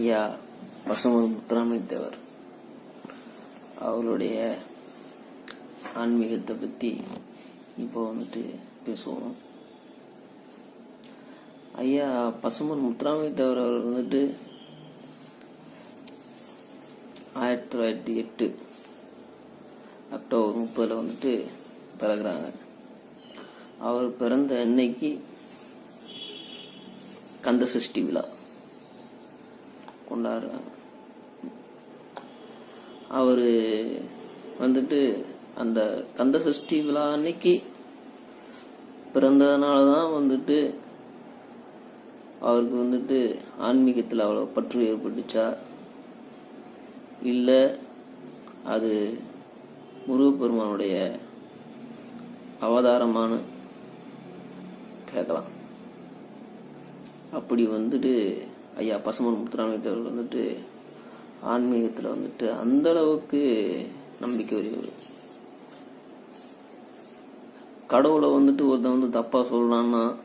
ஐயா பசுமன் முத்துராமைத்தேவர் அவருடைய ஆன்மீகத்தை பற்றி இப்போ வந்துட்டு பேசுவோம். ஐயா பசுமன் முத்துராமலிங்க தேவர் அவர் வந்துட்டு ஆயிரத்தி தொள்ளாயிரத்தி எட்டு அக்டோபர் முப்பதில் வந்துட்டு பிறகுறாங்க அவர் பிறந்த அன்னைக்கு கந்த சஷ்டி விழா. கொண்டாடுறாங்க அவர் வந்துட்டு அந்த கந்த சஷ்டி விழா அன்னைக்கு பிறந்ததுனால தான் வந்துட்டு அவருக்கு வந்துட்டு ஆன்மீகத்தில் அவ்வளோ பற்று ஏற்பட்டுச்சா? இல்லை அது முருகப்பெருமானுடைய அவதாரமானு கேட்கலாம். அப்படி வந்துட்டு ஐயா பசுமன் முத்துராமலிங்க தேவர் வந்துட்டு ஆன்மீகத்தில் வந்துட்டு அந்த அளவுக்கு நம்பிக்கை உரியவர் கடவுளை வந்துட்டு ஒருத்தன் வந்து தப்பாக சொல்கிறான்னா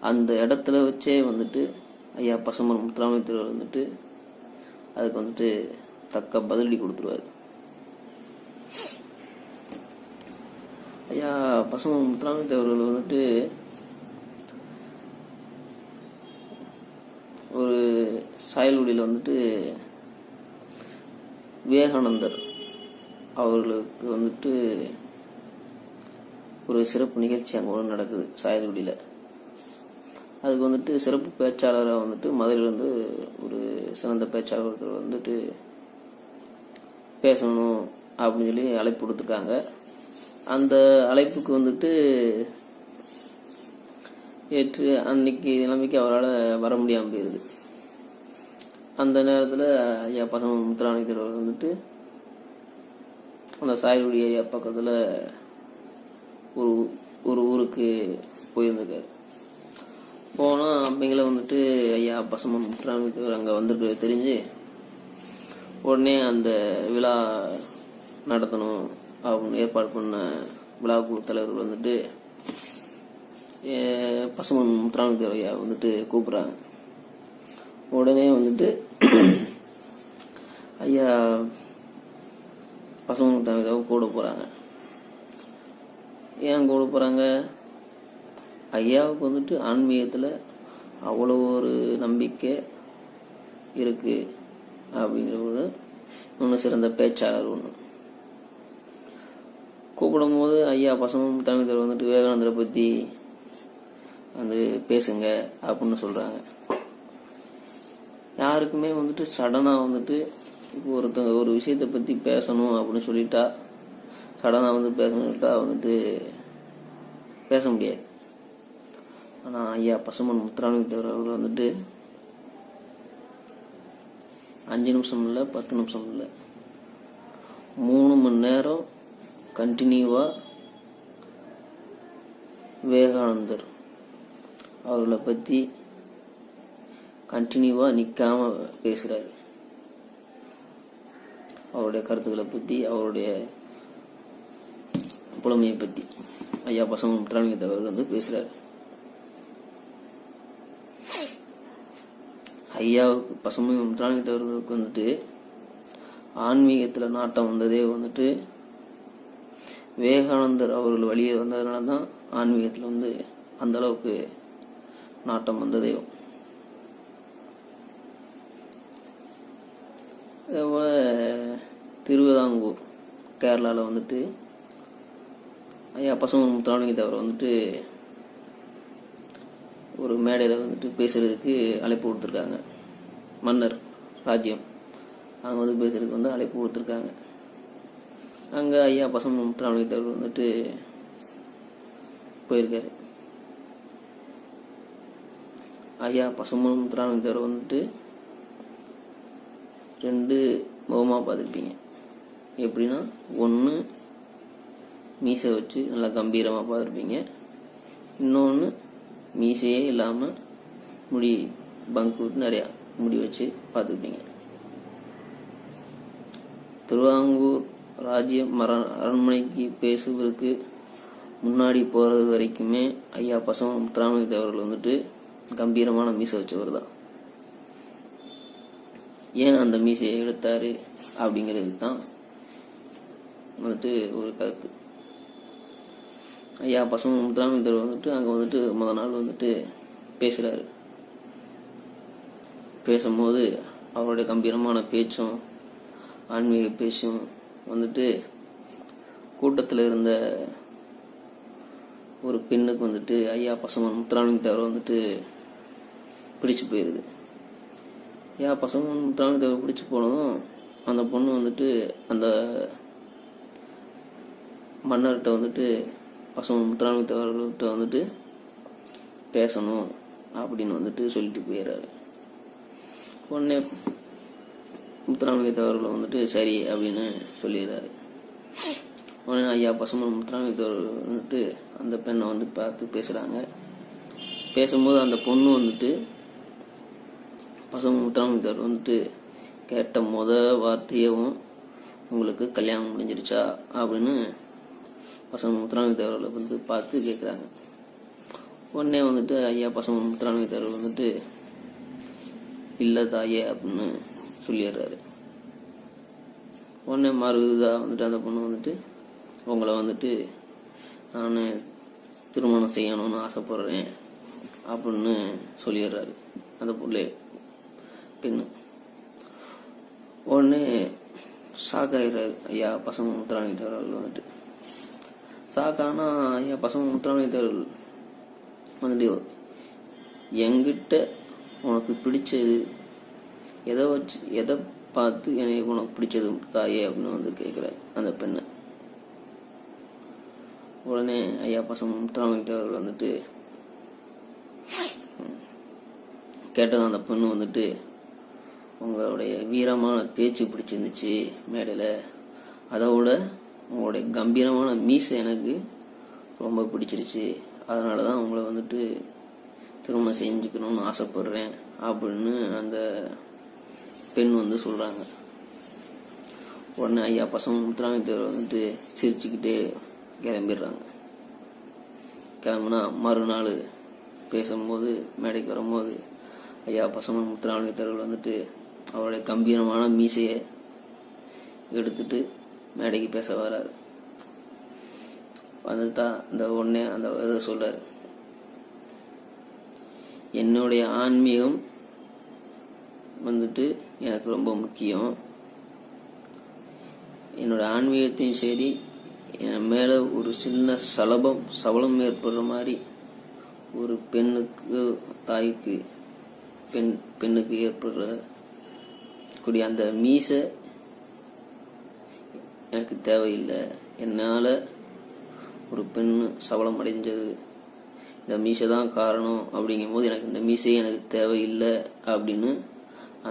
அந்த இடத்துல வச்சே வந்துட்டு ஐயா பசுமன் முத்துராமலிங்க தேவர் வந்துட்டு அதுக்கு வந்துட்டு தக்க பதிலடி கொடுத்துருவாரு. ஐயா பசுமன் முத்துராமலிங்க தேவர்கள் வந்துட்டு ஒரு சாயல்குடியில் வந்துட்டு விவேகானந்தர் அவர்களுக்கு வந்துட்டு ஒரு சிறப்பு நிகழ்ச்சி அங்கே ஒன்று நடக்குது சாயல்குடியில் அதுக்கு வந்துட்டு சிறப்பு பேச்சாளராக வந்துட்டு மதுரையிலேருந்து ஒரு சிறந்த பேச்சாளர் ஒருத்தர் வந்துட்டு பேசணும் அப்படின்னு சொல்லி அழைப்பு கொடுத்துருக்காங்க அந்த அழைப்புக்கு வந்துட்டு ஏற்று அன்னைக்கு நிலைமைக்கு அவரால் வர முடியாமல் போயிடுது அந்த நேரத்தில் ஐயா பசங்க முத்துராணி தேர்வர். வந்துட்டு அந்த சாயல்குடி ஏரியா பக்கத்தில் ஒரு ஒரு ஊருக்கு போயிருந்திருக்காரு. போனால் அப்படிங்கள வந்துட்டு ஐயா பசமன் முத்துராமி அங்கே வந்திருக்கிறது தெரிஞ்சு உடனே அந்த விழா நடத்தணும் அப்படின்னு ஏற்பாடு பண்ண விழா குழு தலைவர் வந்துட்டு பசுமன் முத்துராமலிங்க ஐயா வந்துட்டு கூப்பிட்றாங்க. உடனே வந்துட்டு ஐயா பசங்க முத்துராமலிங்க கூட போகிறாங்க ஏன் கூட போகிறாங்க ஐயாவுக்கு வந்துட்டு ஆன்மீகத்தில் அவ்வளோ ஒரு நம்பிக்கை இருக்கு அப்படிங்கிற ஒரு இன்னும் சிறந்த பேச்சாளர் ஒன்று கூப்பிடும் போது ஐயா பசங்க தமிழர் வந்துட்டு விவேகானந்தரை பற்றி வந்து பேசுங்க அப்படின்னு சொல்கிறாங்க யாருக்குமே வந்துட்டு சடனாக வந்துட்டு இப்போ ஒருத்தங்க ஒரு விஷயத்தை பற்றி பேசணும் அப்படின்னு சொல்லிட்டா சடனாக வந்து பேசணுட்டா சொல்லிட்டா வந்துட்டு பேச முடியாது. ஆனால் ஐயா பசுமன் முத்துராமலிங்க தேவர் அவர்கள் வந்துட்டு அஞ்சு நிமிஷம் இல்லை பத்து நிமிஷம் இல்லை. மூணு மணி நேரம் கண்டினியூவாக விவேகானந்தர் அவர்களை பற்றி கண்டினியூவாக நிக்காம பேசுகிறாரு அவருடைய கருத்துக்களை பற்றி அவருடைய புலமையை பற்றி ஐயா பசங்க முத்துராமலிங்க தேவர் வந்து பேசுகிறாரு ஐயாவுக்கு பசுமை முத்துராமலிங்க வந்துட்டு ஆன்மீகத்தில் நாட்டம் வந்ததே வந்துட்டு விவேகானந்தர் அவர்கள் வழியே வந்ததுனால தான் ஆன்மீகத்தில் வந்து அந்த அளவுக்கு நாட்டம் வந்ததே. திருவிதாங்கூர் கேரளாவில் வந்துட்டு ஐயா பசங்க முத்துராமலிங்க தவிர வந்துட்டு ஒரு மேடையில் வந்துட்டு பேசுறதுக்கு அழைப்பு கொடுத்துருக்காங்க. மன்னர் ராஜ்யம் அங்கே வந்து பேசுறதுக்கு வந்து அழைப்பு கொடுத்துருக்காங்க. அங்கே ஐயா பசங்க முத்துராமலிங்க தேவர் வந்துட்டு போயிருக்காரு. ஐயா பசுமன் முத்துராமலிங்க தேவர் வந்துட்டு ரெண்டு முகமாக பார்த்துருப்பீங்க. எப்படின்னா ஒன்று மீசை வச்சு நல்லா கம்பீரமாக பார்த்துருப்பீங்க. இன்னொன்று மீசையே இல்லாமல் முடி பங்க் விட்டு நிறையா முடி வச்சு பார்த்துருப்பீங்க. திருவாங்கூர் ராஜ்ய மர அரண்மனைக்கு பேசுவதற்கு முன்னாடி போகிறது வரைக்குமே ஐயா பசங்க முத்துராமலிங்க தேவர்கள் வந்துட்டு கம்பீரமான மீசை வச்சவர் தான். ஏன் அந்த மீசையை எடுத்தாரு அப்படிங்கிறது தான் வந்துட்டு ஒரு கருத்து. ஐயா பசங்க முத்துராமலிங்கர் வந்துட்டு அங்கே வந்துட்டு முத நாள் வந்துட்டு பேசுகிறாரு பேசும்போது அவருடைய கம்பீரமான பேச்சும் ஆன்மீக பேச்சும் வந்துட்டு கூட்டத்தில் இருந்த ஒரு பெண்ணுக்கு வந்துட்டு ஐயா பசங்க முத்துராமலிங்க தேவர் வந்துட்டு பிடிச்சு போயிடுது ஏன் பசங்க முத்துராமலிங்க தேவர் பிடிச்சி போனதும் அந்த பொண்ணு வந்துட்டு அந்த மன்னர்கிட்ட வந்துட்டு பசங்க முத்துராமலிங்க வந்துட்டு பேசணும் அப்படின்னு வந்துட்டு சொல்லிட்டு போயிடுறாரு உடனே முத்துராமலிங்க தேவர்கள் வந்துட்டு சரி அப்படின்னு சொல்லிடுறாரு உடனே ஐயா பசுமன் முத்துராமலிங்க வந்துட்டு அந்த பெண்ணை வந்து பார்த்து பேசுகிறாங்க பேசும்போது அந்த பொண்ணு வந்துட்டு பசுமன் முத்துராமலிங்க வந்துட்டு கேட்ட முத வார்த்தையவும் உங்களுக்கு கல்யாணம் முடிஞ்சிருச்சா? அப்படின்னு பசங்க தேவர்களை வந்து பார்த்து கேட்குறாங்க உடனே வந்துட்டு ஐயா பசங்க தேவர் வந்துட்டு இல்லை தாயே அப்படின்னு சொல்லிடுறாரு. உடனே மறுதா வந்துட்டு அந்த பொண்ணு வந்துட்டு உங்களை வந்துட்டு நான் திருமணம் செய்யணும்னு ஆசைப்படுறேன் அப்படின்னு சொல்லிடுறாரு. அந்த பிள்ளை பெண்ணு உடனே ஷாக்காயிடுறாரு ஐயா பசங்க முத்துராமலிங்க தேவர்கள் வந்துட்டு சாக்கானா ஐயா பசங்க முத்துராமலிங்க தேவர்கள் வந்துட்டு என்கிட்ட உனக்கு பிடிச்சது எதை வச்சு எதை பார்த்து எனக்கு உனக்கு பிடிச்சது தாயே? அப்படின்னு வந்து கேட்குறாரு அந்த பெண்ணை. உடனே ஐயா பசங்க முத்துராமலிங்க தேவர்கள் வந்துட்டு கேட்டது அந்த பெண்ணு வந்துட்டு உங்களுடைய வீரமான பேச்சு பிடிச்சிருந்துச்சு மேடையில். அதோட உங்களுடைய கம்பீரமான மீசை எனக்கு ரொம்ப பிடிச்சிருச்சு. அதனால தான் உங்களை வந்துட்டு திருமணம் செஞ்சுக்கணும்னு ஆசைப்படுறேன் அப்படின்னு அந்த பெண் வந்து சொல்கிறாங்க உடனே ஐயா பசங்க முத்துராமத்தேவர் தேவர் வந்துட்டு சிரிச்சுக்கிட்டே கிளம்பிடுறாங்க. கிளம்புனா மறுநாள் பேசும்போது மேடைக்கு வரும்போது ஐயா பசங்க முத்துராமலிங்க வந்துட்டு அவருடைய கம்பீரமான மீசையை எடுத்துட்டு மேடைக்கு பேச வராரு. வந்துட்டா தான் இந்த உடனே அந்த இதை சொல்றாரு. என்னுடைய ஆன்மீகம் வந்துட்டு எனக்கு ரொம்ப முக்கியம். என்னோட ஆன்மீகத்தையும் சரி என் மேல ஒரு சின்ன சலபம் சபலம் ஏற்படுற மாதிரி ஒரு பெண்ணுக்கு தாய்க்கு பெண் பெண்ணுக்கு ஏற்படுற கூடிய அந்த மீசை எனக்கு தேவையில்லை. என்னால் ஒரு பெண் சபலம் அடைஞ்சது. இந்த மீசை தான் காரணம். அப்படிங்கும்போது எனக்கு இந்த மீசையே எனக்கு தேவையில்லை அப்படின்னு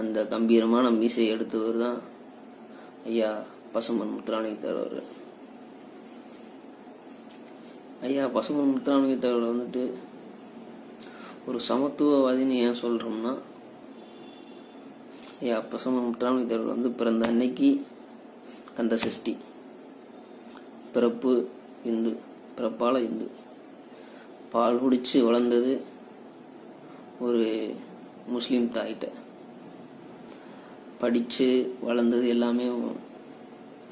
அந்த கம்பீரமான மீசையை எடுத்தவர் தான் ஐயா பசுமன் முத்துராமலிங்க தேவர் ஐயா பசுமன் முத்துராமலிங்க தேவர் வந்துட்டு ஒரு சமத்துவவாதின்னு ஏன் சொல்றோம்னா ஐயா பசுமன் முத்துராமலிங்க தேவர் வந்து பிறந்த அன்னைக்கு கந்த சஷ்டி. பிறப்பு இந்து பிறப்பால இந்து. பால் குடிச்சு வளர்ந்தது ஒரு முஸ்லீம் தாயிட்ட. படித்து வளர்ந்தது எல்லாமே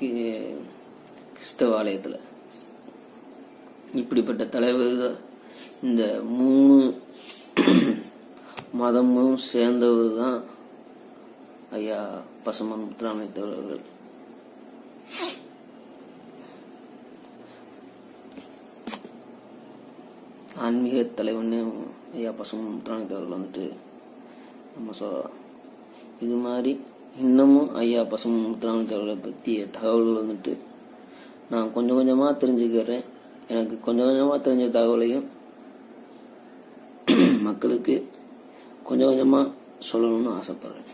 கி- கிறிஸ்தவ ஆலயத்தில் இப்படிப்பட்ட தலைவர் தான் இந்த மூணு மதமும் சேர்ந்தவர் தான் ஐயா பசுமன் முத்துராமலிங்க தேவர்கள் அவர்கள். ஆன்மீக தலைவன் ஐயா பசுமன் முத்துராமலிங்க அவர்கள் வந்துட்டு நம்ம சொல்லலாம் இது மாதிரி இன்னமும் ஐயா பசுமன் முத்துராமலிங்க அவர்களை பற்றிய தகவல்கள் வந்துட்டு நான் கொஞ்சம் கொஞ்சமாக தெரிஞ்சுக்கிறேன். எனக்கு கொஞ்சம் கொஞ்சமாக தெரிஞ்ச தகவலையும் மக்களுக்கு கொஞ்சம் கொஞ்சமாக சொல்லணும்னு ஆசைப்பட்றேன்.